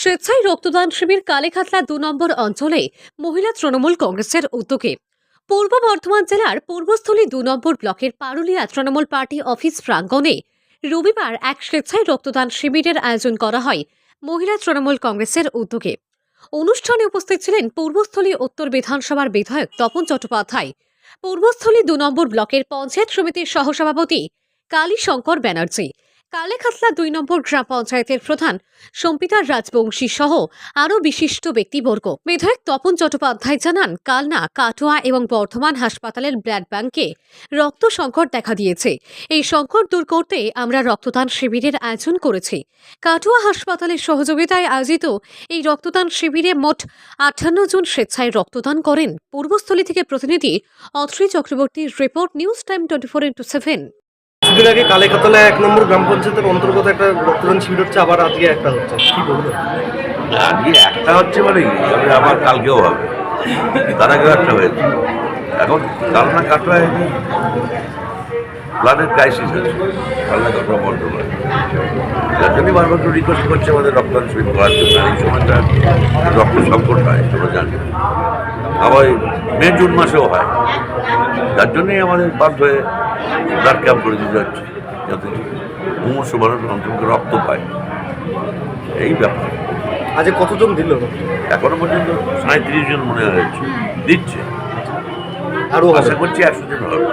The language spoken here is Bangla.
স্বেচ্ছায় রক্তদান শিবির কালেখাতলা দু নম্বর অঞ্চলে মহিলা তৃণমূল কংগ্রেসের উদ্যোগে। পূর্ব বর্ধমান জেলার পূর্বস্থলী দু নম্বর ব্লকের পারুলিয়া তৃণমূল পার্টি অফিস প্রাঙ্গণে রবিবার এক স্বেচ্ছায় রক্তদান শিবিরের আয়োজন করা হয় মহিলা তৃণমূল কংগ্রেসের উদ্যোগে। অনুষ্ঠানে উপস্থিত ছিলেন পূর্বস্থলী উত্তর বিধানসভার বিধায়ক তপন চট্টোপাধ্যায়, পূর্বস্থলী দু নম্বর ব্লকের পঞ্চায়েত সমিতির সহসভাপতি কালী শঙ্কর ব্যানার্জি কালেখাতলা দুই নম্বর গ্রাম পঞ্চায়েতের প্রধান সম্পিতার রাজবংশী সহ আরও বিশিষ্ট ব্যক্তিবর্গ। বিধায়ক তপন চট্টোপাধ্যায় জানান, কালনা, কাটোয়া এবং বর্ধমান হাসপাতালের ব্লাড ব্যাংকে রক্ত সংকট দেখা দিয়েছে। এই সংকট দূর করতে আমরা রক্তদান শিবিরের আয়োজন করেছি। কাটোয়া হাসপাতালের সহযোগিতায় আয়োজিত এই রক্তদান শিবিরে মোট আটান্ন জন স্বেচ্ছায় রক্তদান করেন। পূর্বস্থলী থেকে প্রতিনিধি অত্রি চক্রবর্তীর report, news time twenty four into seven. কিছুদিন আগে কালেখাতলা এক নম্বর গ্রাম পঞ্চায়েতের অন্তর্গত একটা রক্তদান শিবির হচ্ছে, আবার আজকে একটা হচ্ছে। কি বলব আজকে একটা হচ্ছে মানে আবার কালকেও হবে। তার আগেও একটা হয়েছে। এখন কালনা কাটোয়া হয়নি। প্লানের ক্রাইসিস আছে কালনা কাটোয়া বর্ধমান যার জন্যই বারবার একটু রিকোয়েস্ট করছে আমাদের রক্তদান শিবির করার জন্য। এই সময়টা রক্ত সংকট হয়, তোমরা জানি। আবার মে জুন মাসেও হয়। তার জন্যই আমাদের বাধ্য হয়ে ব্লাড ক্যাম্প করে দিতে হচ্ছে যাতে মুমূর্ষ মানুষ অন্তত রক্ত পায়। এই ব্যাপার। আজকে কতজন দিল? এখনও পর্যন্ত সাঁত্রিশ জন মনে হয়েছে দিচ্ছে। আরও আশা করছি একশো জন হবে।